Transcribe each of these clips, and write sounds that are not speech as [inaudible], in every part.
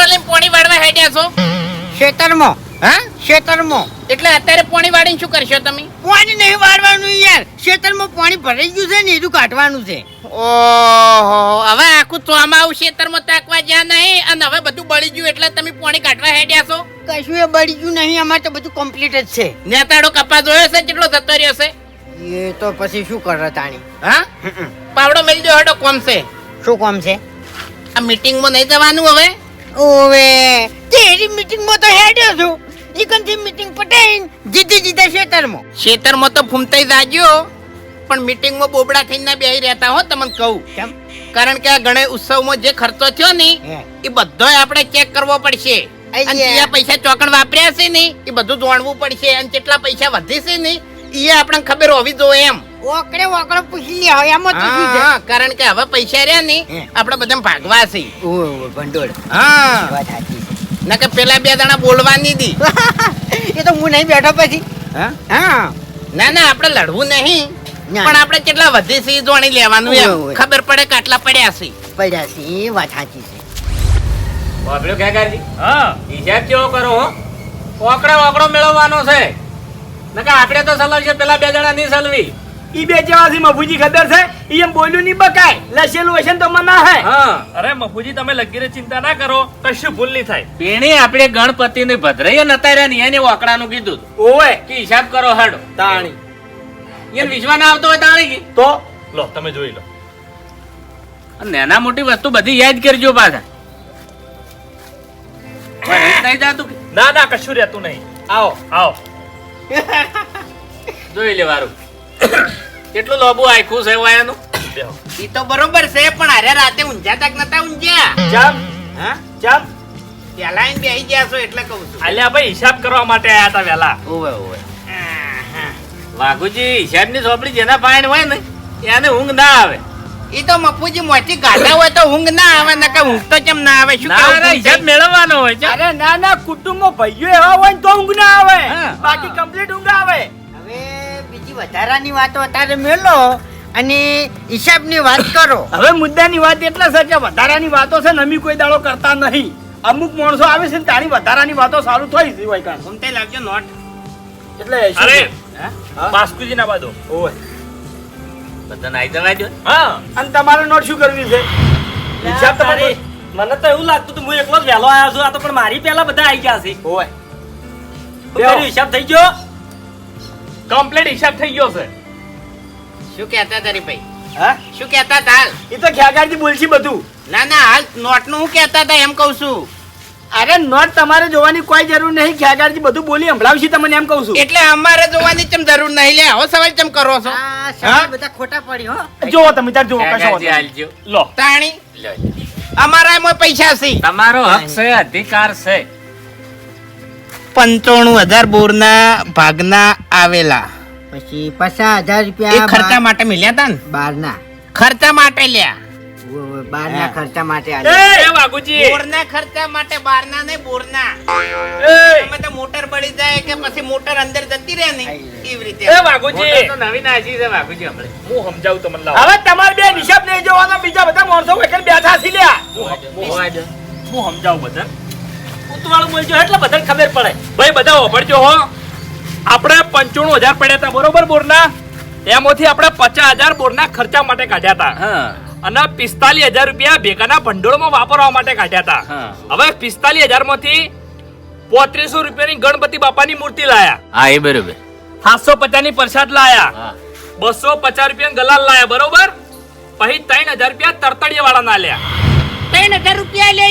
પાવડો લઈને પોણી વાળવા હેડ્યા છો? ખેતરમાં હા? ખેતરમાં એટલે અત્યારે પોણી વાળીને શું કરશો તમે? પાણી નહીં વાળવાનું યાર. ખેતરમાં પાણી ભરાઈ ગયું છે ને એનું કાઢવાનું છે. ઓહો હવે આખું ચોમાવું ખેતરમાં તાકવા જ્યાં નહીં અને હવે બધું બળી ગયું એટલે તમે પોણી કાઢવા હેડ્યા છો? કશું એ બળી ગયું નહીં અમારે તો બધું કમ્પ્લીટ જ છે. નેતાડો કપા જોયો છે કેટલો જતો રહ્યો છે? એ તો પછી શું કરે તાણી? હા? પાવડો મેલ દો હડો કોમ છે. શું કોમ છે? આ મીટિંગમાં નહીં જવાનું હવે? ઓવે તેરી મીટિંગમાં તો હેડ્યો છું. ઈકનથી મીટિંગ પટાઈને જીતી જીતા ખેતરમાં ખેતરમાં તો ફૂમતાઈ જાગ્યો પણ મીટિંગમાં બોબડા થઈને બેહી રહેતા હો તમને કહું. કેમ? કારણ કે આ ગણેશ ઉત્સવમાં જે ખર્ચો થયો ને એ બધોય આપણે ચેક કરવો પડશે. અને જે. પૈસા ચોકણ વાપર્યા છે ને એ બધું જોણવું પડશે. અને કેટલા પૈસા વધે છે ને એ આપણને ખબર હોવી જોઈએ એમ. ઓકડે ઓકડે પૂછી લે હવે એમાં તો શું છે? હા, કારણ કે હવે પૈસા રહ્યા ને. આપણે બધા ભાગવા છે. ઓવે ભંડોળ. હા. વાત સાચી નકર પેલા બે જણા બોલવાની દી. [laughs] એ તો હું નહીં બેઠો પછી. હા? ના ના આપણે લડવું નહીં. પણ આપણે કેટલા વધે છે જોણી લેવાનું એમ. ખબર પડે કેટલા પડ્યા છે. પડ્યા છે એ વાત સાચી છે. બાબલો કાકાજી હા હિસાબ કેવો કરો હો? ઓકડે ઓકડો મેળવવાનો છે. નકા આપણે તો સલવ છે પેલા બે જણા નહીં સલવી. ઈ બે જેવા છે મફુજી ખબર છે? ઈ એમ બોલ્યું નહીં બકાય. લસેલું હશે તો મના હે. અરે મફુજી તમે લગીરે ચિંતા ના કરો. કશું ભૂલ નહીં થાય. પેણી આપણે ગણપતિ ને ભદ્રૈયા નતા રહ્યા ને એને ઓકડાનું કીધું ઓવે. કે હિસાબ કરો હડ. તાણી. એ વિશ્વા ના આવતો હોય તાણી તો? લો તમે જોઈ લો. અને નાના મોટી વસ્તુ બધી યાદ કરજો પાછા. નહીં જાતું ના ના કશું રહેતું નહીં. આવો. આવો. જોઈ લે વારું. કેટલું લોબુ આખું છે વાયાનું? બેહો એ તો બરોબર છે પણ અરે રાતે ઊંઝા તક નતા ઊંઝ્યા. જામ હા? જામ પેલા એમ બેહી ગયા છો એટલે કહું છું. અલ્યા ભાઈ હિસાબ કરવા માટે આયા હતા વેલા ઓવે ઓવે. વાઘુજી હિસાબની ચોપડી જેના પાયણ હોય ને એને ઊંઘ ના આવે. એ તો મફુજી મોટી ગાધા હોય તો ઊંઘ ના આવે નકર ઊંઘ તો કેમ ના આવે? શું ના હિસાબ મેળવવાનો હોય છે અરે ના ના કુટુંબમાં ભાઈઓ એવા હોય તો ઊંઘ ના આવે. હા. બાકી કમ્પ્લીટ ઊંઘ આવે. હવે વધારાની વાતો અત્યારે મેલો અને હિસાબની વાત કરો. હવે મુદ્દાની વાત એટલા છે કે વધારાની વાતો છે ને અમે કોઈ દાડો કરતા નહીં. અમુક માણસો આવે છે ને તારી વધારાની વાતો સારું થઈ જઈ હોય કાં સમતે લાગજો નોટ. એટલે અરે બાસ્કુજી ના બાદો ઓય. બધા નાઈ જવા દો હા અને તમારે નોટ શું કરવી છે? હિસાબ તમારી મને તો એવું લાગતું હતું હું એકલો જ વહેલો આવ્યો છું આ તો પણ મારી પહેલા બધા આવી ગયા છે. ઓય. તો હિસાબ થઈ ગયો. કમ્પ્લીટ હિસાબ થઈ ગયો છે. શું કહેતા તારી ભાઈ? હા? શું કહેતા તા હાલ? એ તો ખ્યાગારજી બોલશી બધું. ના ના હાલ નોટનું હું કહેતા તા એમ કહું છું. અરે નોટ તમારે જોવાની કોઈ જરૂર નહીં ખ્યાગારજી બધું બોલી સંભળાવશી તમને એમ કહું છું. એટલે અમારે જોવાની ચમ જરૂર નહીં લે? આવો સવાલ ચમ કરો છો? આ બધા ખોટા પડી હો. જોવો તમે તાર જોવો કશો લો. તાણી અમારા એમાં પૈસા છે. તમારો હક છે અધિકાર છે. પંચાણું હજાર બોરના ભાગના આવેલા. પછી પચાસ હજાર રૂપિયા ખર્ચા માટે મળ્યા હતા ને? બારના. ખર્ચા માટે લ્યા. બારના ખર્ચા માટે એ આલ્યા. એ વાઘુજી. બોરના ખર્ચા માટે બારના ને બોરના. એ. તો મોટર બળી જાય કે પછી મોટર અંદર જતી રહે ને એવી રીતે. એ વાઘુજી. તો નવી નાસી છે વાઘુજી હમણે. હું સમજાવું તમને લાવો. હવે તમારે બે હિસાબ નહીં જોવાનો બીજા બધા માણસો વગર બેઠા છે લ્યા. હું સમજાવું બધા? ઉતવાળું બોલજો એટલે બધાને ખબર પડે. ભાઈ બધા ઓભળજો હો. આપણે પંચાણું હજાર પડ્યા હતા બરોબર બોરના? એમાંથી આપણે પચાસ હજાર બોરના ખર્ચા માટે કાઢ્યા હતા. અને પિસ્તાલીસ હજાર રૂપિયા ભેગાના ભંડોળમાં વાપરવા માટે કાઢ્યા હતા. હવે પિસ્તાલીસ હજારમાંથી પોત્રીસો રૂપિયાની ગણપતિ બાપાની મૂર્તિ લાયા. હા એ બરોબર. સાતસો પચાસની પ્રસાદ લાયા. બસો પચાસ રૂપિયા ગલાલ લાયા બરોબર? પછી ત્રણ હજાર રૂપિયા તરતડિયા વાળા ના લ્યા ત્રણ હજાર રૂપિયા લે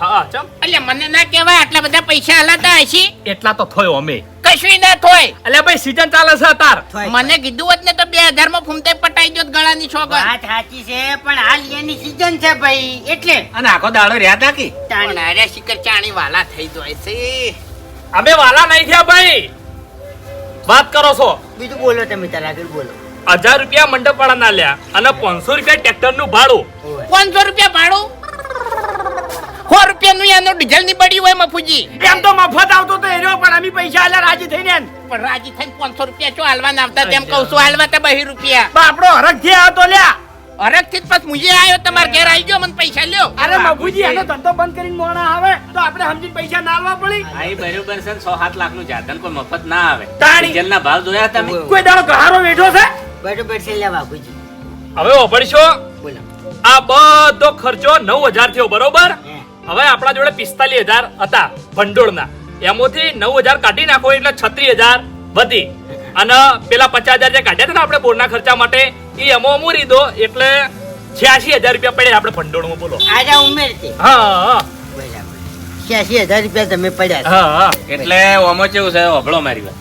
હા ચમ. એટલે મને ના કહેવાય આટલા બધા પૈસા હલાતા હશે. એટલા તો થયો અમે. કશું ના થોય. એટલે ભાઈ સીઝન ચાલે છે તાર મને કીધું હોત ને તો બે હજારમાં ફૂમતે પટાઈ જોત ગળાની છોકર. વાત સાચી છે પણ હાલ એની સીઝન છે ભાઈ એટલે. અને આખો દાડો રહ્યા તા કે? પણ અરે શિકર ચાણી વાલા થઈ જાય છે. અમે વાલા નહીં થયા ભાઈ. વાત કરો છો. બીજું બોલો તમે તાર આગળ બોલો. હજાર રૂપિયા મંડપ વાળા ના લ્યા અને પાંચસો રૂપિયા ટ્રેક્ટરનું ભાડું પાંચસો રૂપિયા ભાડું? સો રૂપિયા નું એનું ડીઝલની બળી હોય મફુજી. એમ તો મફત આવતો તો એનો પણ અમે પૈસા આલ્યા રાજી થઈને ને. પણ રાજી થઈને પાંચસો રૂપિયા ચો હાલવા ના આવતા? તેમ કહું છું હાલવા તો બહી રૂપિયા. આપણો હરખ જે આવતો લ્યા. હરખથી થી પાછ મુજે આવ્યો તમાર ઘેર આવી ગયો મને પૈસા લ્યો. અરે મફુજી એનો ધંધો બંધ કરીને મોણા આવે તો આપણે સમજીને પૈસા ના આલવા પડી. આઈ બરોબર છે ને સો સાત લાખનું જાધન કોઈ મફત ના આવે. ડીઝલ ના ભાવ જોયા તમે? કોઈ દાડો ઘારો બેઠો છે? બરોબર છે લે બાપુજી. હવે ઓબડશો બોલો. આ બધો ખર્ચો નવ હજાર થયો બરોબર. હવે આપણા જોડે પિસ્તાલીસ હજાર હતા ભંડોળના. એમાંથી નવ હજાર કાઢી નાખો એટલે છત્રીસ હજાર વધી. અને પેલા પચાસ હજાર જે કાઢ્યા હતા ને આપણે બોરના ખર્ચા માટે એ અમો અમૂરી દો એટલે છ્યાસી હજાર રૂપિયા પડ્યા આપણે ભંડોળમાં બોલો. આજે ઉમેરતી હા હા છ્યાસી હજાર રૂપિયા તમે પડ્યા. હા હા. એટલે ઓમો કેવું છે હોભળો મારી વાત.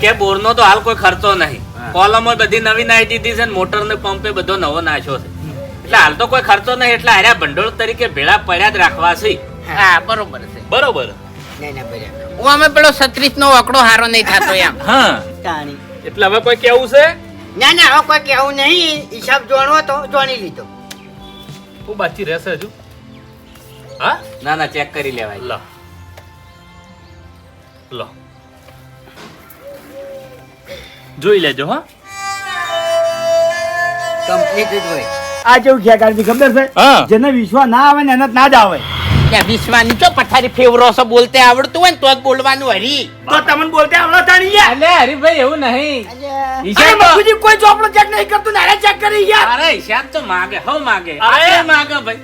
કે બોરનો તો હાલ કોઈ ખર્ચો નહીં. કોલમો બધી નવી નાખી દીધી છે ને મોટર ને પંપે બધો નવો નાખ્યો છે. એટલે હાલ તો કોઈ ખર્ચો નહીં એટલે હાર્યા ભંડોળ તરીકે ભેળા પડ્યા જ રાખવા છે. હા બરોબર છે. બરોબર. ના ના બરાબર. હું અમે પેલો છત્રીસ નો આંકડો હારો નહીં થતો એમ. [laughs] હા. તાણી. એટલે હવે કોઈ કેવું છે? ના ના હવે કોઈ કહેવું નહીં. હિસાબ જોણવો તો જોણી લીધો. હું બાકી રહેશે હજુ? હા? ના ના ચેક કરી લેવાય. લો. લો. જોઈ લેજો હા. કમ્પ્લીટ જ હોય. આ જેવું ક્યાં કાઢી ખબર છે. જેને વિશ્વા ના આવે ને એને ના જ આવે. ત્યાં વિશ્વાની ચો પથારી ફેવરો છો બોલતે આવડતું હોય ને તો જ બોલવાનું હરી. તો તમને બોલતે આવડો તાણી યાર. અલે હરીભાઈ એવું નહીં. અલ્યા, અરે હિસાબ તો- મફુજી કોઈ ચોપડો ચેક નહીં કરતું નારે ચેક કરી યાર. અરે હિસાબ તો માગે હવ માગે. અરે. માગે ભાઈ?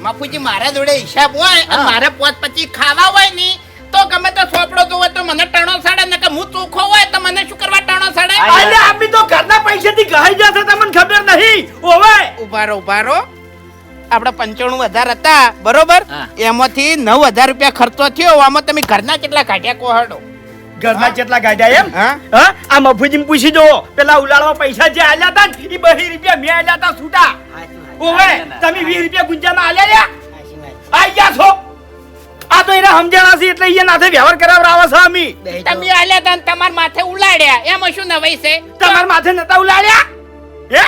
બાપુજી મારા જોડે હિસાબ હોય અને મારે પોત પછી ખાવા હોયની તો ગમે તો સોપડો તો હોય તો મને ટાણો સાડે ને કે હું ચોખ્ખો હોય તો મને શું કરવા ટાણો સાડે? અરે આમી તો ઘરના પૈસેથી ગહાઈ જશે તમને ખબર નહીં. ઓવે. ઉભારો ઉભારો આપણે પંચાણું હજાર હતા બરોબર? એમાંથી નવ હજાર રૂપિયા ખર્ચો થયો આમાં તમે ઘરના કેટલા કાઢ્યા કોહડો ઘરના કેટલા કાઢ્યા એમ? હા. આ મફુજી પૂછી જો પેલા ઉલાળવા પૈસા જે આલ્યા હતા ને એ બહી રૂપિયા મેં આલ્યા હતા છૂટા ઓવે. તમે વીસ રૂપિયા ગુંજામાં આલ્યા ગયા છો. આ તો એને સમજણા છે એટલે અહીંયા નાથે વ્યવહાર કરાવરાવે છે અમી તમે આલ્યા તા તમાર માથે ઉલાડ્યા. એમાં શું નવાઈ છે? તમાર માથે નતા ઉલાડ્યા? હે?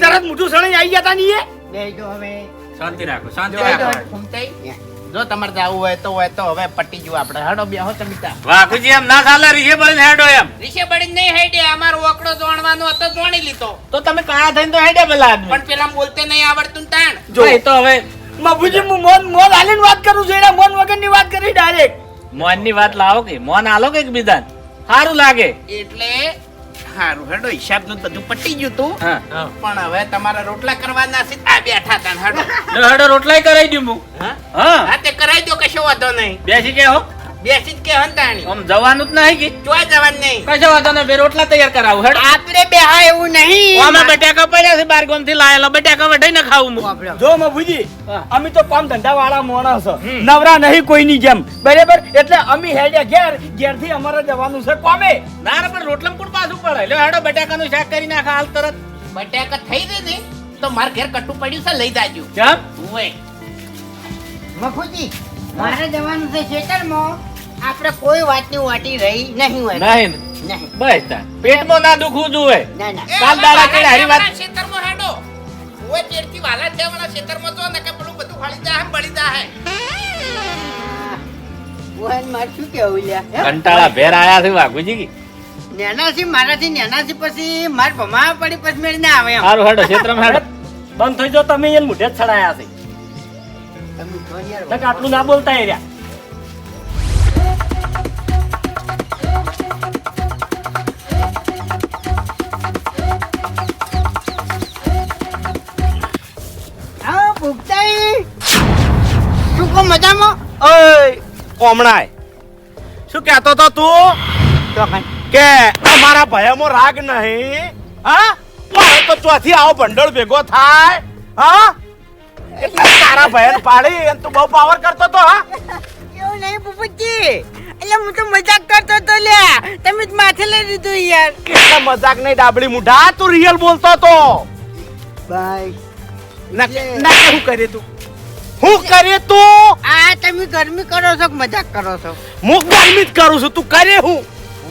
તરત મોઢું સણી આઈ ગયા તા ની એ બેહી હવે. શાંતિ રાખો શાંતિ જો, જો, રાખો જો તમારે જવું હોય તો હોય તો હવે પટી જુઓ આપણે. હાડો બેહો તમે ત્યાં વાઘુજી એમ. ના ચાલે રીશે બળીને હેડો એમ. રીશે બળી નહીં હેડે અમારો ઓકડો જોણવાનો હતો જોણી લીધો. તો તમે કાયા થઈને તો હેડે પેલા પણ પેલા બોલતે નહીં આવડતું તાણ. જો. એ તો હવે મફુજી હું મોન મોન આલીને વાત કરું છું. એના મોન વગરની વાત કરી ડાયરેક્ટ મોનની વાત લાવો કે? મોન આલો કે બીજાને સારું લાગે. એટલે સારું હેડો હિસાબનું બધું પટી ગયું તું. પણ હવે તમારા રોટલા કરવાના છે. આ બેઠા તા હેડો. લો હેડો રોટલાય કરાઈ દઉં હું. હા? હા. તે કરાઈ દો કશો વાંધો નહીં. બેસી કે હો. બેસી જ કે હંતાણી. આમ જવાનું જ નહીં કે? જોઈ જવાનું નહીં. કશો વાંધો નહીં બે રોટલા તૈયાર કરાવું હેડો. આપણે બેહા એવું નહીં. આમાં બટાકા પડ્યા છે બાર ગામથી લાયેલા બટાકા વઢાઈને ખાવું હું. જો મફુજી હા. અમે તો કામ ધંધા વાળા માણસ નવરા નહીં કોઈની જેમ. બરાબર? એટલે અમે હેડ્યા ઘેર. ઘેરથી અમારે જવાનું છે કોમે. ના પણ રોટલા પણ પાછું પડે? લ્યો હેડો બટાકાનું શાક કરી નાખ હાલ તરત. બટાકા થઈ ગઈ ને તો માર ઘેર કટુ પડ્યું છે લઈ જાજો. કેમ? ઓય મફુજી મારે જવાનું છે ખેતરમાં. આપણે કોઈ વાતની વાટી રહી નહીં હોય. નહીં નહીં. બસ તાન પેટમાં ના દુખવું જોઈએ ના ના. એ કાલ દાડા કે હારી વાત- ખેતરમાં હેડો. ઓય પેટથી વાલા દેવાના ખેતરમાં જો ને કે પેલું બધું ખાલી જાય બળી જાય મોહન માર શું કેવું લ્યા કંટાળા ભેર આયા છે વાઘુજી કી. નેનાસી મારાથી નેનાસી પછી માર ભમા પડી પછી મેળ ના આવે એમ. સારું હેડો ક્ષેત્રમાં હેડો. બંધ થઈ જો તમે એને મુઢે જ ચડાયા છે. તમે આટલું ના બોલતા એ રહ્યા. હા શું કહો મજામાં? ઓય કોમણાય શું કહેતો તો તું? કે અમારા ભયામાં રાગ નહીં? હા? તો ચોથી આવો ભંડોળ ભેગો થાય. હા? એટલે તારા ભયન પાડી અને તું બહુ પાવર કરતો તો હા? એવું નહીં પુપુજી એટલે હું તો મજાક કરતો તો લ્યા તમે જ માથે લઈ લીધું યાર. કેટલા મજાક નહીં ડાબડી મુઢા તું રિયલ બોલતો તો. ભાઈ ના ના શું કરે તું? હું કરે તું? આ તમે ગરમી કરો છો કે મજાક કરો છો? હું ગરમી જ કરું છું તું કરે હું?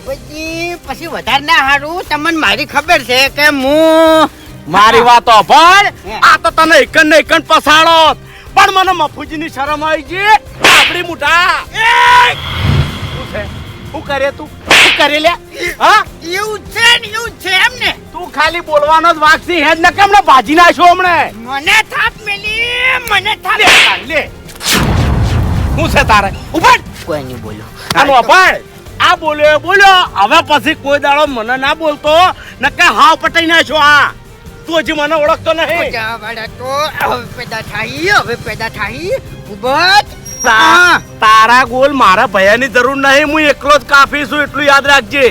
ભૂપતજી પછી વધારે ના હારું. તમને મારી ખબર છે કે હું મારી વાતો હે. આ તો તને એકન ને એકન પસાડો પણ મને મફુજીની શરમ આવી ગઈ. આપડી મુઠા શું છે? શું કરે તું? શું કરે લે હા? એવું છે ને એવું છે. એમ ખાલી બોલવાનો જ વાગશી હેડ ને કેમ ને ભાજી નાખ્યો હમણે? મને થાપ મેલી મને થાપ લે શું છે તારે? ઊભા કોઈ નહીં બોલો. આનો અપાડ આ બોલ્યો બોલ્યો હવે પછી કોઈ દાડો મને ના બોલતો નકે હાવ પટાઈ નાખ્યો આ. તું હજી મને ઓળખતો નહીં. તો હવે પેદા થાય હવે પેદા થાય ઉબત તારા ગોલ મારા ભયાની જરૂર નહીં હું એકલો જ કાફી છું એટલું યાદ રાખજે.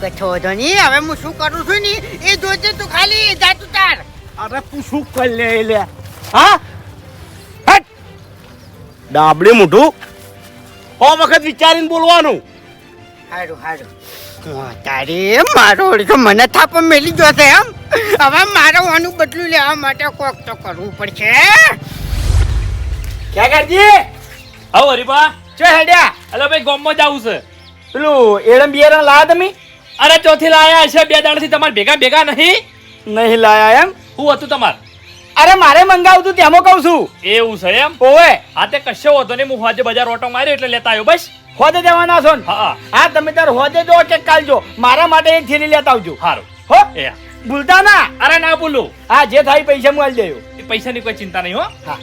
તો નહીં હવે હું શું કરું છું ને? એ જોજે તું ખાલી જાતું તાર. અરે તું શું કરી લે એ લે. હા? હટ. ડાબડી મોઢું. હો વખત વિચારીને બોલવાનું. હારું હારું. તારે મારો ઓળખો મને થાપ મેલી જોશે એમ. હવે મારો આનું બદલું લેવા માટે કોક તો કરવું પડશે. ક્યાં કરજી હવ હરીબા ચો હેડ્યા? અલે ભાઈ ગોમમાં જાવું છે. પેલું એડમ બિયારણ લાયા તમે અરે ચોથી લાયા છે બે દાડાથી તમારે ભેગા ભેગા નહીં? નહીં લાયા એમ? હું હતું તમારે? અરે મારે મંગાવતું તેમાં કહું છું. એવું છે એમ? ઓવે. હા તે કશો હતો નહીં હું હોજે બજાર ઓટો માર્યો એટલે લેતા આવ્યો બસ. હોદે જવાના છો ને? હા હા. તમે તાર હોદે જો કે કાલ જો મારા માટે એક થેલી લેતા આવજો. સારું હો એ. ભૂલતા ના. અરે ના ભૂલું. હા જે થાય પૈસા હું આલી દેયો એ પૈસાની કોઈ ચિંતા નહીં હો. હા.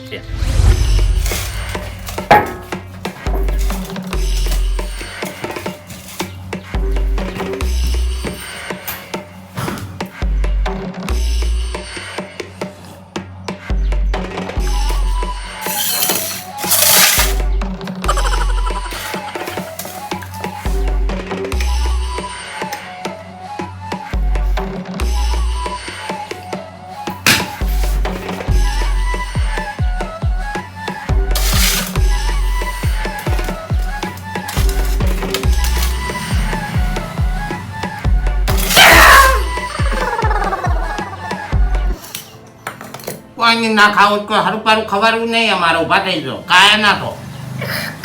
કોઈ ના ખાવું કોઈ હારું પારું ખવારું નહીં અમારે ઊભા થઈ જાઓ. કાયા ના તો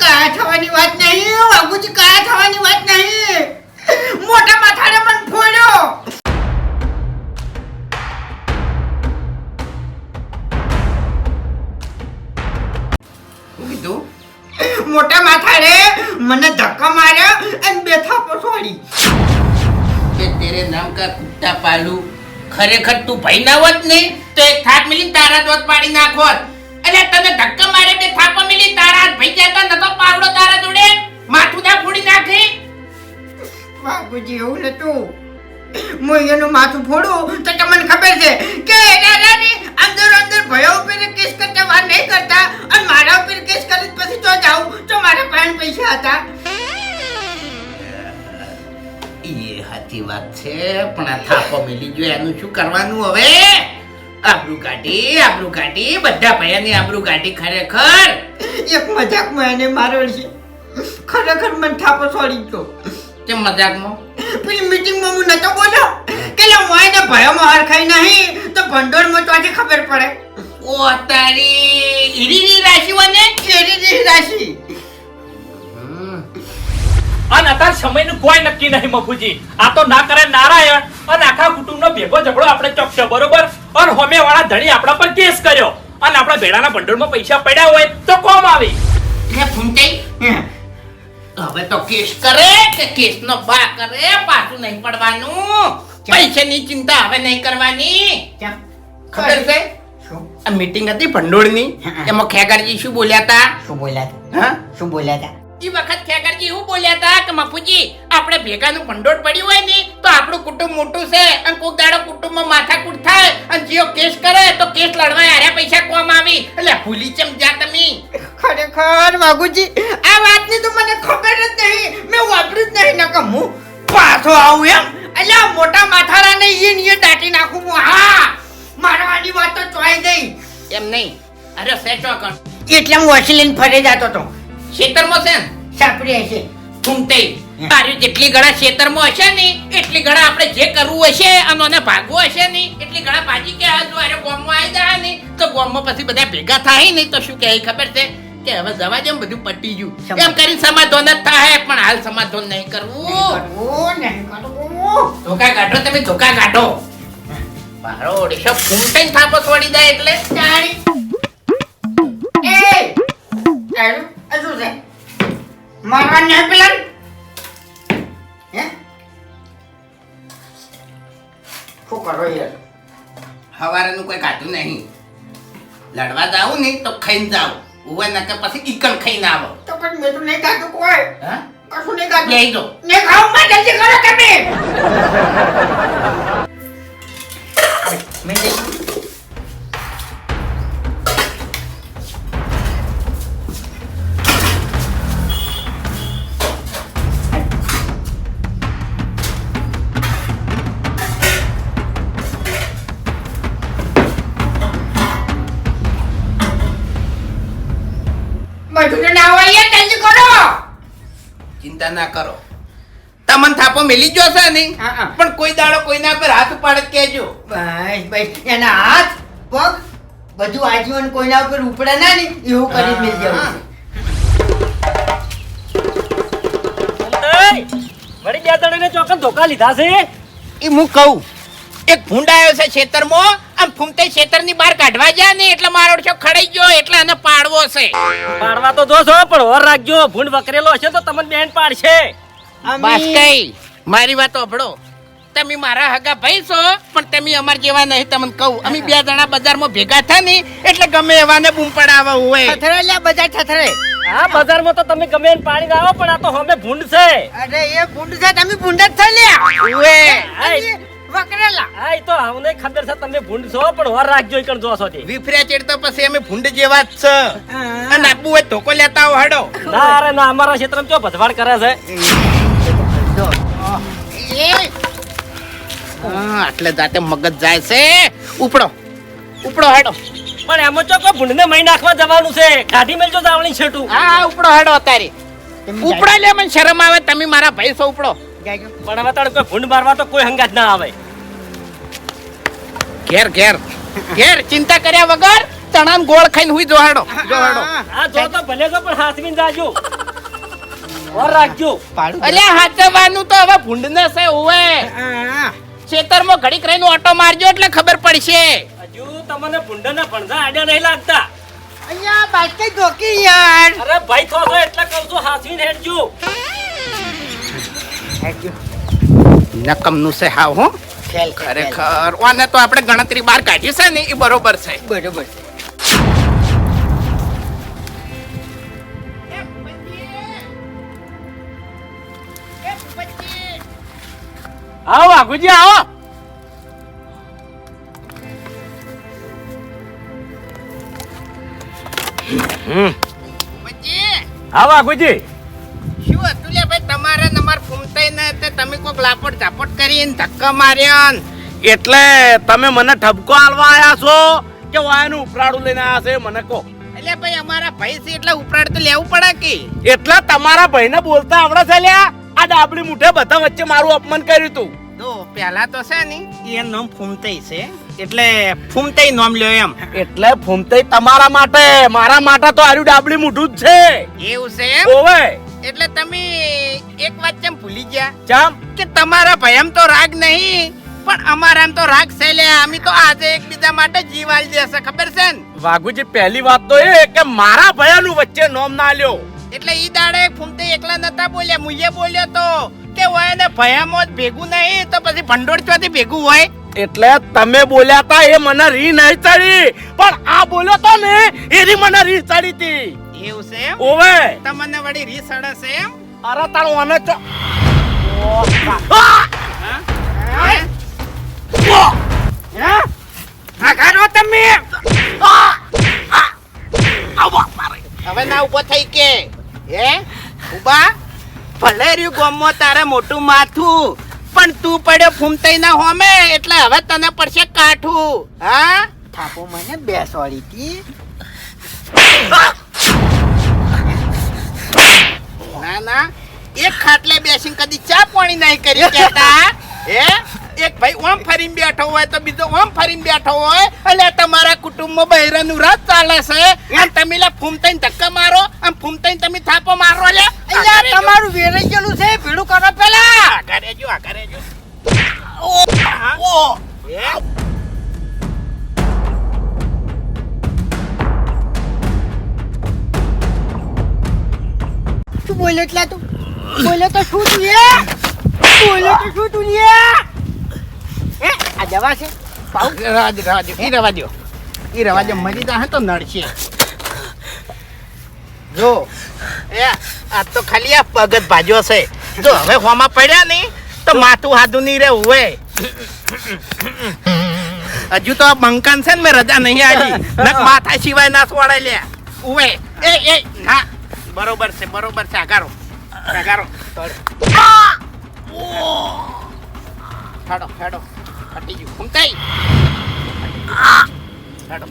કાયા થવાની વાત નહીં બાબુજી કાયા થવાની વાત નહીં. મોટા માથાને મને ફોડ્યો કીધું? મોટા માથાડે મને ધક્કા માર્યો અને બે થાપો છોડી. કે તેરે નામ કા કુત્તા પાલુ ખરેખર તું ભાઈ ના હોત નહીં? તો એક થાપ મિલી તારા દોત પાડી નાખો એટલે તને ધક્કા મારે બે થાપ મિલી તારા ભાઈ જતા નતો પાવડો તારા જોડે? માથું ના ફોડી નાખે? બાપુજી એવું નતું. હું એનું માથું ફોડું તો તમને ખબર છે કે દાદાની અંદર અંદર ભયો ઉપર કેસ કરતા વાર નહીં કરતા અને મારા ઉપર કેસ કરી પછી તો જાઉં તો મારા પાસે પૈસા હતા. એ સાચી વાત છે પણ આ થાપો મિલી જો એનું શું કરવાનું હવે? આબરૂ કાઢી આબરૂ કાઢી બધા ભયાની આબરૂ કાઢી ખરેખર. એક મજાકમાં એને માર્યો છે. ખરેખર મને થાપો છોડી ગયો. કેમ મજાકમાં? પેલી મીટિંગમાં હું નતો બોલ્યો? કે લે હું એને ભયોમાં હરખાઈ નહીં તો ભંડોળમાં તો આજે ખબર પડે. ઓ તારી ઈરીની રાશિઓને કેરીની રાશિ. અને અત્યારે સમયનું કોઈ નક્કી નહીં મફુજી. આ તો ના કરે નારાયણ. અને આખા કુટુંબનો ભેગો ઝઘડો આપણે ચોકશો બરોબર? અને હોમે વાળા ધણી આપણા પર કેસ કર્યો. અને આપણા ભેડાના ભંડોળમાં પૈસા પડ્યા હોય તો કોમ આવી? એટલે ફૂંટાઈ હવે તો કેસ કરે કે કેસનો બા કરે પાછું નહીં પડવાનું. પૈસાની ચિંતા હવે નહીં કરવાની. ખબર છે? આ મીટિંગ હતી ભંડોળની. એમાં ખેગરજી શું બોલ્યા હતા? શું બોલ્યા હા? શું બોલ્યા હતા? એ વખત ખેગરજી હું બોલ્યા હતા કે મફુજી આપણે ભેગાનું ભંડોળ પડ્યું હોય ને તો આપણું કુટુંબ મોટું છે અને કોક દાડો કુટુંબમાં માથાકૂટ થાય અને જીઓ કેસ કરે તો કેસ લડવા આર્યા પૈસા કોમ આવી. એટલે ભૂલી ચમ જા તમે. ખરેખર વાઘુજી આ વાતની તો મને ખબર જ નહીં. મેં વાપર્યું જ નહીં નકમ હું પાછો આવું એમ. એટલે મોટા માથારાને ઈ ને ઈ દાટી નાખું હું. હા મારવાની વાત તો ચોઈ ગઈ. એમ નહીં. અરે સેટો કર એટલે હું વસીલીને ફરે જતો તો ખેતરમાં છે? ને સાપડી હશે ફૂમતે તારી જેટલી ગળા ખેતરમાં હશે ને એટલી ગળા આપણે જે કરવું હશે અને ભાગવું હશે ને એટલી ગળા ભાજી કે આ જો અરે ગોમમાં આવી જાય ને તો ગોમમાં પછી બધા ભેગા થાય ને તો શું કહે ખબર છે? કે હવે જવા જેમ બધું પટી ગયું. એમ કરીને સમાધાન જ થાય પણ હાલ સમાધાન નહીં કરવું. ધોકા કાઢો તમે ધોકા કાઢો. મારો ઓડિશો ફૂમતે થાપો છોડી દે એટલે. એ શું છે? મારવા નહીં પેલા હે? શું કરો યાર. હવારેનું કોઈ કાઢું નહીં. લડવા જાવ નહીં તો ખાઈને જાવ ઉવે નકે પછી ઈકણ ખાઈને આવો. તો પણ મેં તો નહીં ખાધું કોઈ. હા? કશું નહીં ખાધું. બેહી જાઓ. ને ખાવમાં જલ્દી કરો તમે. મેં ચિંતા ના કરો. તમને થાપો મેલી જ છે નહીં. પણ કોઈ દાડો કોઈના પર હાથ ઉપાડે કેજો બસ બસ એના હાથ પગ બધું આજીવન કોઈના ઉપર ઉપડે ના ને એવું કરી મેં જવું વળી બે તણે ચોક્કસ ધોકા લીધા છે. એ હું કહું એક ભૂંડ આવ્યો છે ખેતરમાં. આમ ફૂમતે ખેતરની બહાર કાઢવા જાય ને એટલે મારો છો ખડાઈ ગયો એટલે એને પાડવો છે. પાડવા તો દો પણ ઓર રાખજો ભૂંડ વકરેલો હશે તો તમને બેન પાડશે. બસ કઈ મારી વાત અભડો તમે મારા હગા ભાઈ છો પણ તમે અમાર જેવા નહીં તમને કહું. અમે બે જણા બજારમાં ભેગા થયા ને એટલે ગમે એવાને બૂમ પડાવવા હોય. થથરે લ્યા બજાર થથરે. આ બજારમાં તો તમે ગમે એને પાણી આવો પણ આ તો હમે ભૂંડ છે. અરે એ ભૂંડ છે તમે ભૂંડ જ થઈ લ્યા. ઉવે. વકરેલા. હા એ તો અમને ખબર છે તમે ભૂંડ છો પણ હોર રાખજો ઈકણ જો છો તે. વિફર્યા ચેડ તો પછી અમે ભૂંડ જેવા જ છે. અને આપવું હોય ધોકો લેતા આવો હડો. ના અરે ના અમારા ક્ષેત્રમાં ભજવાડ કરે છે? હા, આટલે જાતે મગજ જાય છે. ઉપડો. ઉપડો હડો. પણ એમાં ચો કોઈ ભૂંડને મહી નાખવા જવાનું છે. કાઢી મેલજો જાવણી છેટું હા ઉપડો હડો અત્યારે. ઉપડા લે મને શરમ આવે તમે મારા ભાઈ છો ઉપડો. પણ હવે તારે કોઈ ભૂંડ મારવા તો કોઈ હંગાત ના આવે. ઘેર ઘેર. ઘેર ચિંતા કર્યા વગર તણામ ગોળ ખાઈને હુઈ જો હડો આ જો તો ભલે જો પણ હાથવીને જાજો. હોર રાખજો. અલ્યા હાચવાનું તો હવે ભૂંડને છે ઓવે ખેતરમાં ઘડીક રહીને ઓટો મારજો એટલે ખબર પડશે. હજુ તમને ભૂંડના ભણજા આડ્યા નહીં લાગતા. અહીંયા કઈ ધોકી યાર. અરે ભાઈ થોડો એટલે કહું છું હાથવીને હેડજો. નકમનું છે હાવ હો? ખરેખર. ઓને તો આપણે ગણતરી બહાર કાઢી છે ને એ બરોબર છે. બરોબર. આવો આગુજી આવો! આવો વાઘુજી! શું હતું લે ભાઈ તમારે ને અમાર ફૂમતાઈ ને તે તમે કોક લાપડ ઝાપટ કરીને ધક્કા માર્યા એટલે તમે મને ઠપકો આલવા આયા છો કે વાયનું ઉપરાડું લઈને આયા છે મને કહો. એટલે ભાઈ અમારા ભાઈ છે એટલે ઉપરાડ તો લેવું પડે કે? એટલે તમારા ભાઈને બોલતા આવડે છે લ્યા? આ ડાબડી મુઠે બધા વચ્ચે મારું અપમાન કર્યું તું. તો પેલા તો છે ને એ નામ ફૂમતાઈ છે. એટલે ફૂમતાઈ નામ લ્યો એમ. એટલે ફૂમતઈ તમારા માટે મારા માટે તો આર્યું ડાબડી મુઠું જ છે. એવું છે એમ? ઓવે એટલે તમે એક વાત કેમ ભૂલી ગયા? ચમ? કે તમારા ભયમ તો રાગ નહીં પણ અમારામ તો રાગ છે લે અમે તો આજે એકબીજા માટે જીવ જશે ખબર છે ને? વાઘુજી પહેલી વાત તો એ કે મારા ભયાનું વચ્ચે નોમ ના લ્યો. એટલે ઈ દાડે ફૂમતે એકલા નતા બોલ્યા મુયે બોલ્યો તો કે હોય ને ભયામો જ ભેગું નહીં તો પછી ભંડોળ ચોથી ભેગું હોય. એટલે તમે બોલ્યા તા એ મને રી નહીં ચડી. પણ આ બોલ્યો તો ને એ રી મને રી ચડી તી. એવું છે એમ? ઓવે! તમને વળી રીસ છે એમ? અરે તારું મને ચો આઘારો તમે હવે ના ઊભો થઈ કે. હે? ઊભા? ભલે રહ્યું ગોમમાં તારે મોટું માથું પણ તું પડ્યો ફૂમતાઈ ના હોમે એટલે હવે તને પડશે કાઠું. હા? થાપો મને બેસવાડી હતી ના ના એક ખાટલે બેસીને કદી ચા પાણી નહીં કરી કેતા [laughs] હે? એક ભાઈ ઓમ ફરીને બેઠો હોય તો બીજો ઓમ ફરીને બેઠો હોય. એટલે તમારા કુટુંબમાં બહેરાનું રાત ચાલે છે. અને તમે લે ફૂમતાઈને ધક્કા મારો આમ ફૂમતાઈને તમે થાપો મારો લે. અહીંયા તમારું વેરાઈ ગયેલું છે ભેડું કરો પેલા. ઘરે જો આ ઘરે જો. હે? તું બોલ્યો એટલે તું. બોલ્યો તો શું તું એ? બોલ્યો તો શું તું એ? આ દવા છે? પાઉં? રાજ દો, રવા દો. ઈ રવા દો. મરી જા તો નડશે. જો, એ, આ તો ખાલી આ પગત ભાજ્યો છે. જો, હવે હોમાં પડ્યા નહીં, તો માથું હાથું નહીં રે ઉવે. હજુ તો બંકન છે ને મેં રજા નહીં આવી માથા સિવાય ના સોડાય લે. ઉવે. એ એ, ના. બરોબર છે બરોબર છે આગારો. આગારો. હેડો હેડો ફટી ગયું. ફૂંકાઈ. હેડો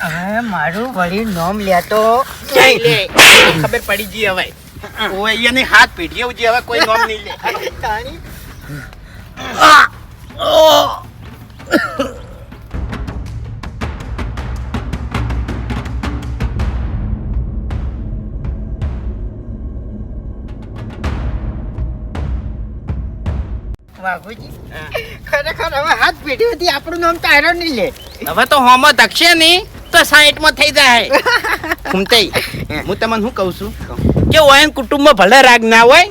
હવે મારું વળી નોમ લેતો નહીં. લે. ખબર પડી ગઈ હવે. ઓય એને હાથ પીઢી ઉજી હવે કોઈ નોમ નહીં લે. તાણી. બાપુજી ખરેખર હવે હાથ પેઢી હતી આપણું નામ તો આયરન નહીં લે. હવે તો હોમો ધકશે નહીં તો સાઈડમાં થઈ જાય. [laughs] ફૂમતાઈ હું. તમને શું કહું છું? કે ઓયન કુટુંબમાં ભલે રાગ ના હોય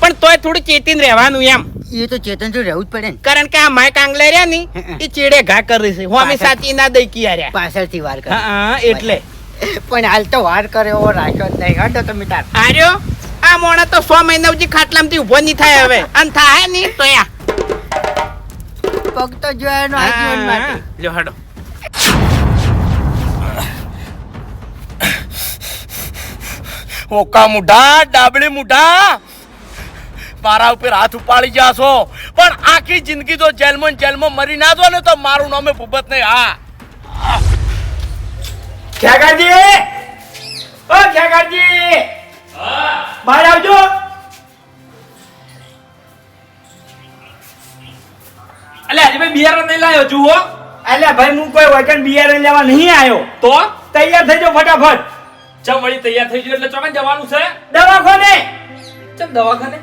પણ તોય થોડું ચેતીને રહેવાનું એમ. એ તો ચેતન તો રહેવું જ પડે ને. કારણ કે આ માય કાંગલે રહ્યા ની એ ચેડે ઘા કરી છે. હું અમે સાચી ના દઈ કી રહ્યા. પાછળથી વાર કરે. હા એટલે. પણ હાલ તો વાર કરે એવો રાખ્યો જ નહીં. હટો તમે તાર. આર્યો આ મોણા તો સો મહિના સુધી ખાટલામાંથી ઊભો નહીં થાય હવે. અને થાય નહીં તો યા. પગ તો જોયાનો આજીવન માટે. લ્યો હડો. ઓકા મુઢા ડાબડી મુઢા. મારા ઉપર હાથ ઉપાડી જાશો પણ આખી જિંદગી તો જેલમાં ને જેલમાં મરી ના દો ને તો મારું નામે ભૂપત નહીં હા. ખેગાજી ઓ ખેગાજી બહાર આવજો. અલે હજી ભાઈ બિયારણ નહીં લાયો જુઓ. અલ્યા ભાઈ હું કોઈ વચન બિયારણ લેવા નહીં આવ્યો. તો? તૈયાર થઈ જાઓ ફટાફટ. ચમ વળી તૈયાર થઈ ગયું એટલે ચોકન જવાનું છે? દવાખાને. ચમ દવાખાને?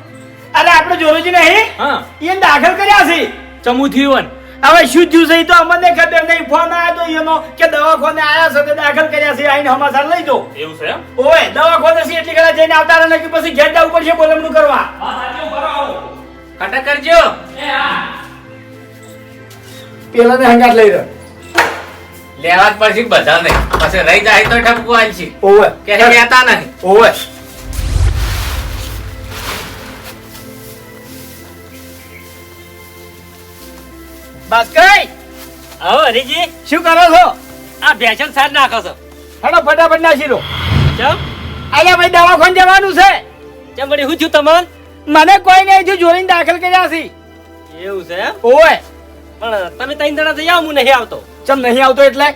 અરે આપણે જોરોજી નહીં? હા. એને દાખલ કર્યા છે. ચમુ થયું હવે શું થયું છે? તો અમને ખબર નહીં. ફોન આવ્યો તો એનો કે દવાખાને આવ્યા છે તે દાખલ કર્યા છે આઈને સમાચાર લઈ દો. એવું છે ઓય દવાખાને છે એટલી કદાચ જઈને આવતા રહે કે પછી ઘેર જવું પડશે બોલમનું કરવા. હા સાચું બરો આવો. કટા કરજો. એ હા. પેલા ને હંગાત લઈ રહ્યો લેવા જ પડશે બધા નહીં પછી રહી જાય તો ઠપકો આવી છે ઓવે. કે હે લેતા નહીં? ઓય બાસ્કઈ આવો હરીજી. શું કરો છો? આ ભેસણ સાર નાખો છો. હડો ફટાફટ નાસી દો ચમ? અલ્યા ભાઈ દવાખાને જવાનું છે. ચમ વળી હું છું તમને મને કોઈ નહીં જો જોઈને દાખલ કર્યા છે. એવું છે ઓય પણ તમે ત્રણ જણા જઈ આવો હું નહીં આવતો. ચમ નહીં આવતો એટલે?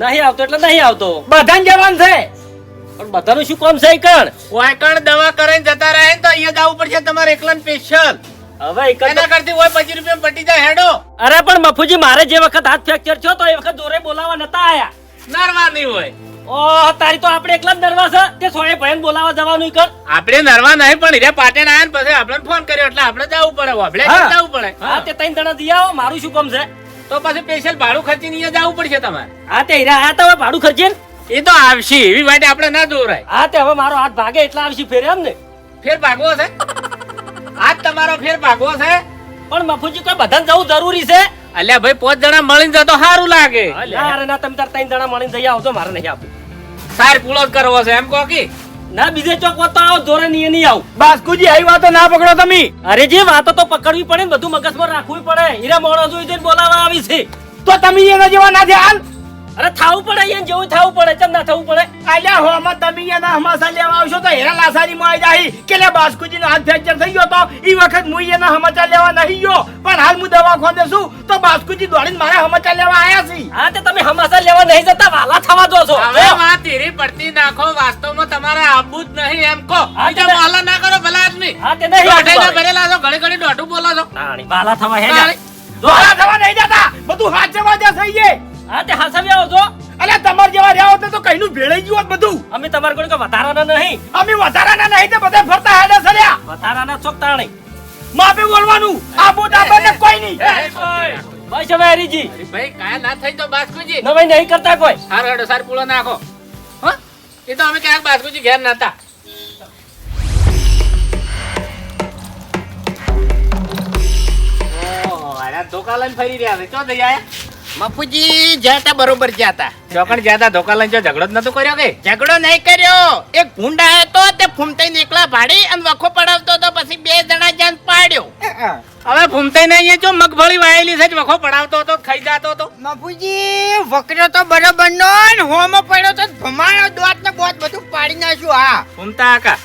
નહીં આવતો એટલે નહીં આવતો. બધાને જવાનું છે. પણ બધાનું શું કામ છે કણ? વાયકણ દવા કરીને જતા રહે ને તો અહીંયા જવું પડશે તમારે એકલા સ્પેશિયલ હવે એક એના કરતી હોય પચીસ રૂપિયા પટી જાય હેડો. અરે પણ મફુજી મારે જે વખત હાથ ફ્રેક્ચર થયો તો એ વખત જોરે બોલાવા નતા આયા. નરવા નહીં હોય. ઓહ તારી તો આપણે એકલા જ નરવા છે તે સોએ ભયન બોલાવા જવાનું કર. આપણે નરવા નહીં પણ હીરે પાટણ આયા ને પછી આપણે ફોન કર્યો એટલે આપણે જવું પડે આપણે જવું પડે. હા. તે ત્રણ દણા જઈ આવો મારું શું કામ છે? તો પછી સ્પેશિયલ ભાડું ખર્ચીને અહીંયા જવું પડશે તમારે. હા તે હીરા આ તો ભાડું ખર્ચીને? એ તો આવશે એવી માટે આપણે ના દોરાય. હા તે હવે મારો હાથ ભાગે એટલે આવશે ફેર એમ ને. ફેર ભાગવો છે? આજ તમારો ફેર ભાગવો છે? પણ મફુજી કોઈ બધાને જવું જરૂરી છે. અલ્યા ભાઈ પાંચ જણા મળીને જતો સારું લાગે. ના અરે ના તમે તાર ત્રણ જણા મળીને જઈ આવો તો મારે નહીં આપું સાર પૂળો જ કરવો છે એમ કહો કે? ના બીજે ચોક તો આવો દોરે નહીં નહીં આવું. બાસ્કુજી આવી વાતો ના પકડો તમે. અરે જે વાતો તો પકડવી પડે ને બધું મગજમાં રાખવું પડે. હીરા મોણો જોઈ જોઈને બોલાવા આવી છે. તો તમે એના જેવા ના ધ્યાન અરે થાવું પડે અહીંયા જેવું થાવું પડે ચમ ના થવું પડે? આલ્યા હોમાં તમે એના હમાસા લેવા આવશો તો હેરા લાસારીમાં આવી જાય કે લે બાસ્કુજી નો હાથ ફ્રેક્ચર થઈ ગયો તો? ઈ વખત હું એના સમાચાર લેવા નહીં ગયો. પણ હાલ હું દવાખાને છું તો બાસ્કુજી દોડીને મારા સમાચાર લેવા આયા છે. હા તો તમે હમાસા લેવા નહીં જતા વાલા થવા દો છો. હવે વાત ધીરી પડતી નાખો વાસ્તવમાં તમારે આબુ જ નહીં એમ કહો. હા, બીજા તમે- માલા ના કરો ભલા આદમી હા તે નહીં દોઢાઈના ભરેલા છો ઘણી ઘણી દોઢું બોલો છો. વાલા થવા હે. દોડા થવા નહીં જતા. બધું હાથે વાજે થઈ જાય હા તે હાસવી આવો છો અલ્યા તમાર જેવા રહ્યા હોત તો કઈનું ભેળાઈ ગયું હોત બધું. અમે તમારે કોણ કે વધારાના નહીં. અમે વધારાના નહીં તે બધા ફરતા હેડે સર્યા. વધારાના ચોક તાણી? માપે બોલવાનું. આ બોટ આપણને કોઈ નહીં. બસ હવે હરીજી. ભાઈ કાયા ના થઈ તો બાસ્કુજી નવાઈ નહીં કરતા કોઈ. હાર હેડો સાર પૂળો નાખો. હો? એ તો અમે ક્યાંક બાસ્કુજી ઘેર નતા. ધોકા લઈને ફરી રહ્યા છે. ચો દઈ આયા મફુજી જ્યાં બરોબર જ્યાં ચોકણ જ્યાં ધોકા લઈને ઝઘડો જ નતો કર્યો કે? ઝઘડો નહીં કર્યો. એક ગુંડા હતો તો તે ફૂમતાઈને એકલા ભાડી અને વખો પડાવતો તો પછી બે જણા જાન પાડ્યો. હવે ભૂમતે ને અહીંયા જો મગફળી વાયેલી છે જ વખો પડાવતો હતો ખાઈ જાતો હતો. બાપુજી વકરો તો બરોબર નો ને હોમો પડ્યો તો ભમાણો દોત ને બોત બધું પાડી નાખ્યું હા. ભૂમતા આકા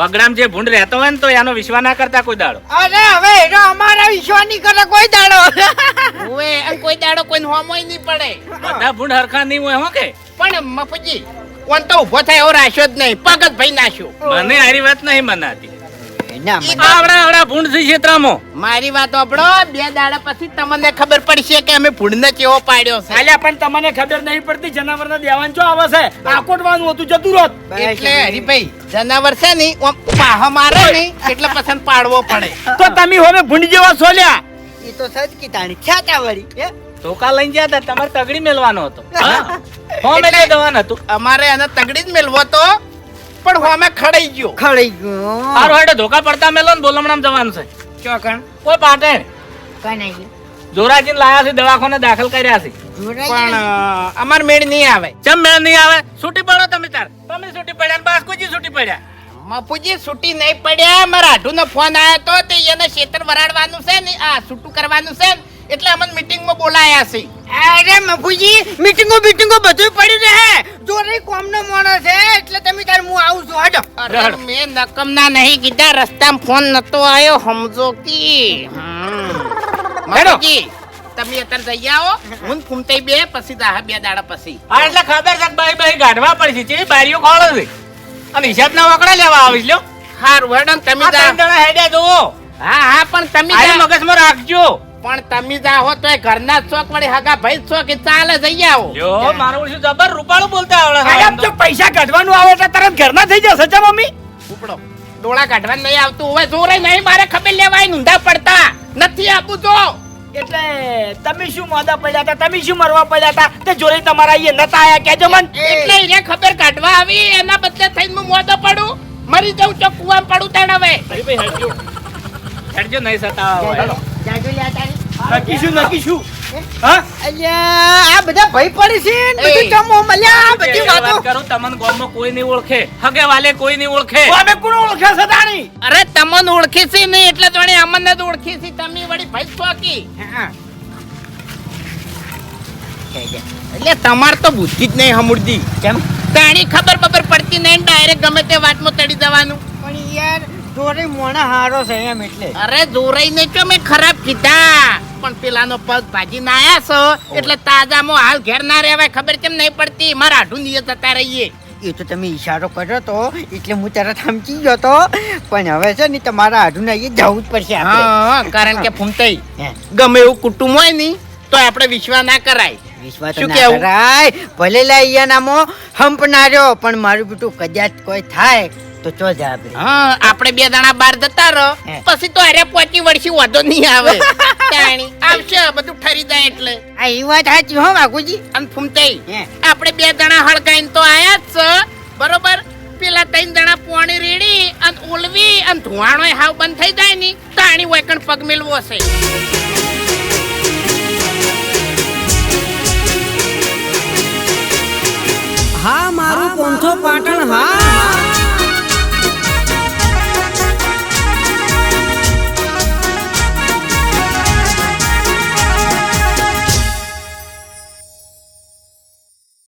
વગડામ જે ભૂંડ રહેતો હોય ને તો એનો વિશ્વાસ ના કરતા કોઈ દાડો. અરે હવે એનો અમારા વિશ્વાસ નહીં કરે કોઈ દાડો. ઓએ કોઈ દાડો કોઈ હોમોય નહીં પડે. બધા ભૂંડ હરખા નહીં હોય હો કે? પણ મફુજી કોણ તો ઊભો થાય એવો રાખ્યો જ નહીં પગ જ ભાઈ નાખ્યો. મને હારી વાત નહીં મનાતી. આવડા આવડા ભૂંડ છે ક્ષેત્રમાં મારી વાત સાંભળો બે દાડા પછી તમને ખબર પડશે કે અમે ભૂંડને કેવો પાડ્યો છે. અલ્યા પણ તમને ખબર નહીં પડતી જનાવરના દેવાન ચો આવે છે? આકોટવાનું હતું જતું રોત એટલે હરીભાઈ જનાવર છે ને ઓમ પાહો મારે ને એટલે પસંદ પાડવો પડે. તો તમે હવે ભૂંડી જેવા સોલ્યા એ તો સજ કી તાણી. ખ્યાતા વળી હે? ધોકા લઈને ગયા હતા તમારે તગડી મેલવાનો હતો. હો. મેલે દેવાનું હતું? અમારે એને તગડી જ મેલવો તો પણ હોમે ખડાઈ ગયો. ખડાઈ ગયો. સારું હેડે ધોકા પડતા મેલો ને બોલમણામ જવાનું છે. ચોકણ કોઈ પાટણ કઈ નહીં. જોરાજીને લાયા છે દવાખાને દાખલ કર્યા છે. પણ અમાર મેળ નહીં આવે. ચમ મેળ નહીં આવે? છૂટી પડો તમે તાર. તમે છૂટી પડ્યા ને બાસ્કુજી છૂટી પડ્યા. મફુજી છૂટી નહીં પડ્યા. મારા આઢુનો ફોન આવ્યો તો તે એને શેતર વરાડવાનું છે ને આ છૂટું કરવાનું છે ને. એટલે અમને મીટિંગમાં બોલાયા છે. અરે મફુજી મીટિંગો મીટિંગો બધું પડ્યું રહે. જોરે કોમનો માણસ છે એટલે તમે તાર હું આવું છું. હડો અરે મે નકમના નહીં કીધા રસ્તામાં ફોન નતો આવ્યો સમજો કી. મફુજી તમે અત્યારે જઈ આવો. હું ફૂમતે બે પછી દાહ બે દાડા પછી. હા એટલે ખબર છે કે બાઈ બાઈ ગાઢવા પડશે. છે બારીઓ ખોળો છે? અને હિસાબના વકડા લેવા આવીશ લ્યો. હારું વર્ડન તમે દાડા હેડ્યા જુઓ. હા હા પણ તમે મગજમાં રાખજો. પણ તમે જાઓ તો એ ઘરના જ વળી હગા ભાઈ જ ચાલે જઈ આવો. લ્યો મારું શું જબર? રૂપાળું બોલતા આવડે આમ તો. પૈસા કાઢવાનું આવે એટલે તરત ઘરના થઈ જશે ચા મમ્મી. ઉપડો. ડોળા કાઢવા નહીં આવતું હોય જોરે નહીં મારે ખબર લેવાય ઊંધા પડતા. નથી આપું તો એટલે તમે શું મોદા પડ્યા હતા? તમે શું મરવા પડ્યા હતા? તે જોડે તમારા અહીંયા નતા આયા કેજો મન. એટલે એને ખબર કાઢવા આવી એના બદલે થઈને હું મોદો પડું. મરી જાઉં તો કુવામાં પડું તણ હવે. હરીભાઈ હેડજો. હેડજો નહીં સતાવા જાજુ લે તારી. નક્કી શું હા? અલ્યા આ બધા ભય પડી છે ને બધું ચમો મળ્યા આ બધી વાતો. કરું તમને ગામમાં કોઈ નહીં ઓળખે. હગે વાલે કોઈ નહીં ઓળખે. અમે કોણ ઓળખે છે તાણી? અરે તમને ઓળખી છે નહીં એટલે તો અમને જ ઓળખી છે તમે વળી ભાઈ ચોકી હા. એટલે તમાર તો બુદ્ધિ જ નહીં હમુરદી કેમ? તાણી ખબર બબર પડતી નહીં ડાયરેક્ટ ગમે તે વાતમાં તડી જવાનું. પણ યાર જોરે મોણા હારો છે એમ એટલે. અરે જોરાઈ નહીં કે મેં ખરાબ કીધા? પણ પેલાનો પગ ભાજી ના આયા છો એટલે તાજામાં હાલ ઘેર ના રહેવાય ખબર કેમ નહીં પડતી? મારા આઢું નીએ જતા રહીએ. એ તો તમે ઈશારો કર્યો તો એટલે હું તરત સમજી ગયો તો. પણ હવે છે ને તમારા આઢું એ જવું જ પડશે હા કારણ કે ફૂમતાઈ ગમે એવું કુટુંબ હોયની તો આપણે વિશ્વાસ ના કરાય. વિશ્વાસ ના કરાય. ભલે લાઈયા નામો હંપ ના રહ્યો પણ મારું બેટું કદાચ કોઈ થાય. તો ચો જા આપણે હા આપણે બે દાણા બહાર જતા રહો. પછી તો અરે પહોંચી વળશી વાંધો નહીં આવે. તાણી આવશે બધું ઠરી જાય એટલે. આ એ વાત સાચી હો બાકુજી અને ફૂમતાઈ આપણે બે દાણા હળગાઈને તો આયા જ છે. બરોબર? પેલા ત્રણ દાણા પોણી રેડી અને ઉલવી અને ધુવાણો હાવ બંધ થઈ જાય ની તાણી વૈકણ પગ મેળવો છે. હા મારું પોંથો પાટણ હા.